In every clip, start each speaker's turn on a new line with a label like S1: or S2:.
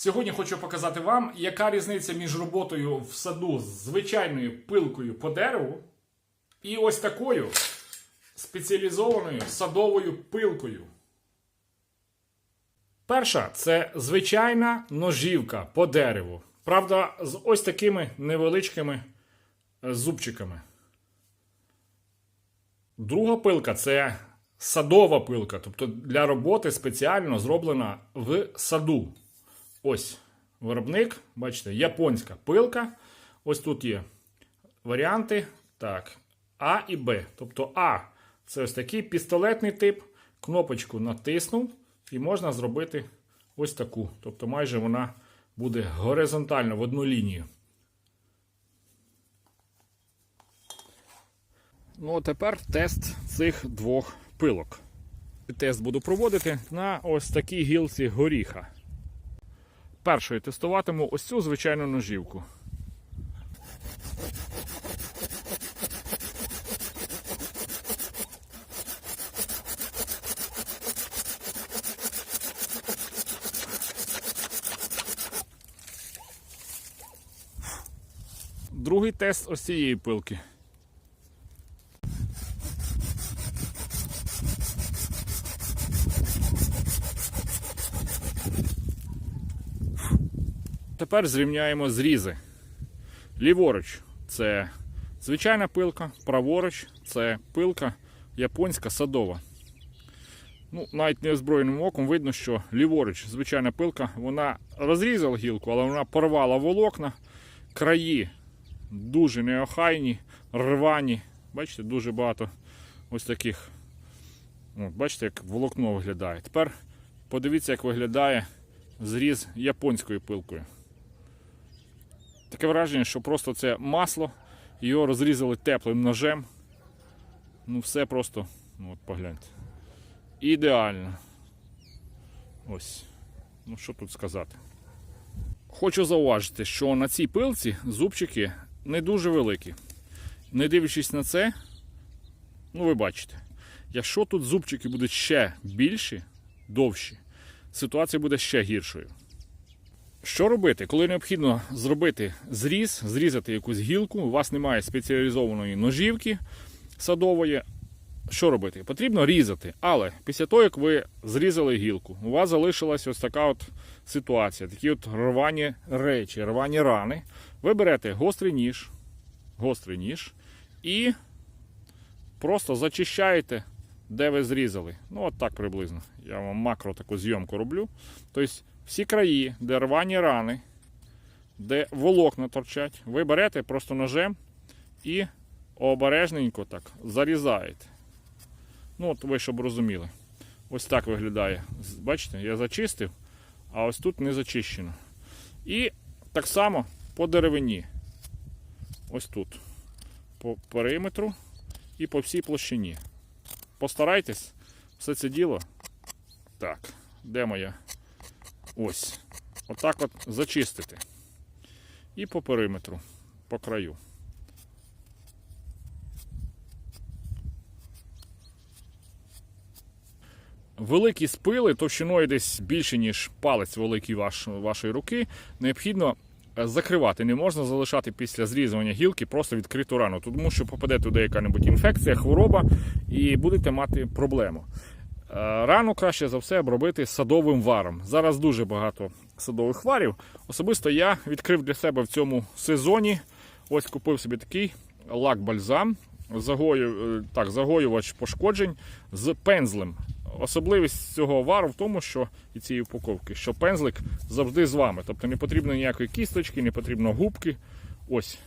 S1: Сьогодні хочу показати вам, яка різниця між роботою в саду з звичайною пилкою по дереву і ось такою спеціалізованою садовою пилкою. Перша це звичайна ножівка по дереву. Правда, з ось такими невеличкими е, зубчиками. Друга пилка це садова пилка, тобто для роботи спеціально зроблена в саду. Ось виробник, бачите, японська пилка. Ось тут є варіанти. Так, А і Б. Тобто А це ось такий пістолетний тип. Кнопочку натиснув і можна зробити ось таку. Тобто майже вона буде горизонтально в одну лінію. Ну, а тепер тест цих двох пилок. Тест буду проводити на ось такій гілці горіха. Першою тестуватиму ось цю звичайну ножівку. Другий тест ось цієї пилки. Тепер зрівняємо зрізи. Ліворуч це звичайна пилка, праворуч це пилка японська садова. Ну, навіть неозброєним оком видно, що ліворуч звичайна пилка, вона розрізала гілку, але вона порвала волокна, краї дуже неохайні, рвані. Бачите, дуже багато ось таких. От, бачите, як волокно виглядає. Тепер подивіться, як виглядає зріз японською пилкою. Таке враження, що просто це масло, його розрізали теплим ножем. Ну, все просто, ну от погляньте. Ідеально. Ось. Ну, що тут сказати. Хочу зауважити, що на цій пилці зубчики не дуже великі. Не дивлячись на це, ну ви бачите, якщо тут зубчики будуть ще більші, довші, ситуація буде ще гіршою. Що робити, коли необхідно зробити зріз, зрізати якусь гілку, у вас немає спеціалізованої ножівки садової. Що робити? Потрібно різати, але після того, як ви зрізали гілку, у вас залишилась ось така от ситуація, такі от рвані речі, рвані рани. Ви берете гострий ніж, гострий ніж і просто зачищаєте, де ви зрізали. Ну, от так приблизно. Я вам макро таку зйомку роблю. Тобто всі краї, де рвані рани, де волокна торчать, ви берете просто ножем і обережненько так зарізаєте. Ну, от ви щоб розуміли. Ось так виглядає. Бачите, я зачистив, а ось тут не зачищено. І так само по деревині. Ось тут. По периметру і по всій площині. Постарайтесь все це діло. Так, де моя? Ось. Отак от зачистити. І по периметру, по краю. Великі спили товщиною десь більше, ніж палець великий ваш, вашої руки, необхідно закривати. Не можна залишати після зрізування гілки просто відкриту рану, тому що попаде туди яка-небудь інфекція, хвороба і будете мати проблему. Е, Рану краще за все обробити садовим варом. Зараз дуже багато садових варів. Особисто я відкрив для себе в цьому сезоні. Ось купив собі такий лак-бальзам, загою, е, так, загоювач пошкоджень з пензлем. Особливість цього вару в тому, що і цієї упаковки, що пензлик завжди з вами. Тобто не потрібно ніякої кісточки, не потрібно губки. Ось.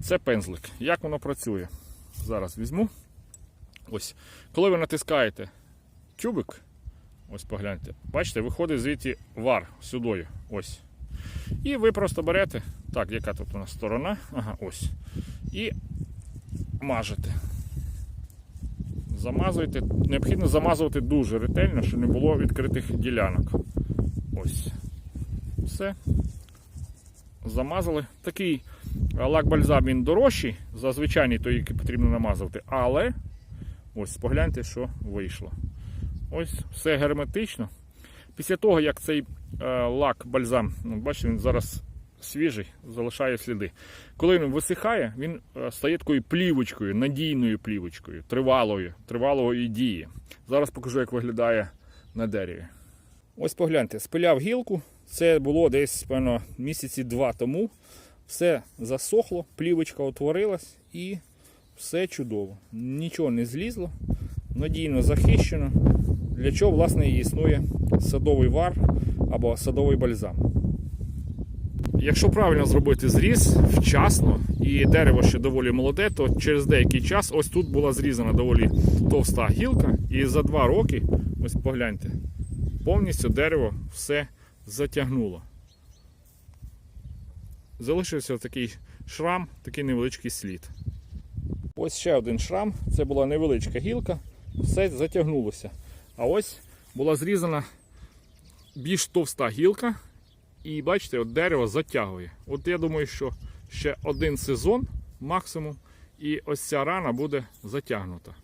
S1: Це пензлик. Як воно працює? Зараз візьму. Ось. Коли ви натискаєте тюбик, ось погляньте, бачите, виходить звідти вар сюди. Ось. І ви просто берете, так, яка тут у нас сторона? Ага, ось. І мажете. Замазуєте. Необхідно замазувати дуже ретельно, щоб не було відкритих ділянок. Ось. Все. Замазали. Такий лак-бальзам він дорожчий, за звичайний той, який потрібно намазувати, але ось погляньте, що вийшло. Ось все герметично. Після того, як цей е, лак, бальзам, ну, бачите, він зараз свіжий, залишає сліди. Коли він висихає, він е, стає такою плівочкою, надійною плівочкою, тривалою, тривалої дії. Зараз покажу, як виглядає на дереві. Ось погляньте, спиляв гілку. Це було десь, певно, місяці два тому. Все засохло, плівочка утворилась і все чудово. Нічого не злізло, надійно захищено. Для чого, власне, існує садовий вар або садовий бальзам. Якщо правильно зробити зріз вчасно і дерево ще доволі молоде, то через деякий час ось тут була зрізана доволі товста гілка, і за два роки, ось погляньте, повністю дерево все затягнуло. Залишився такий шрам, такий невеличкий слід. Ось ще один шрам. Це була невеличка гілка, все затягнулося. А ось була зрізана більш товста гілка, і бачите, от дерево затягує. От я думаю, що ще один сезон максимум, і ось ця рана буде затягнута.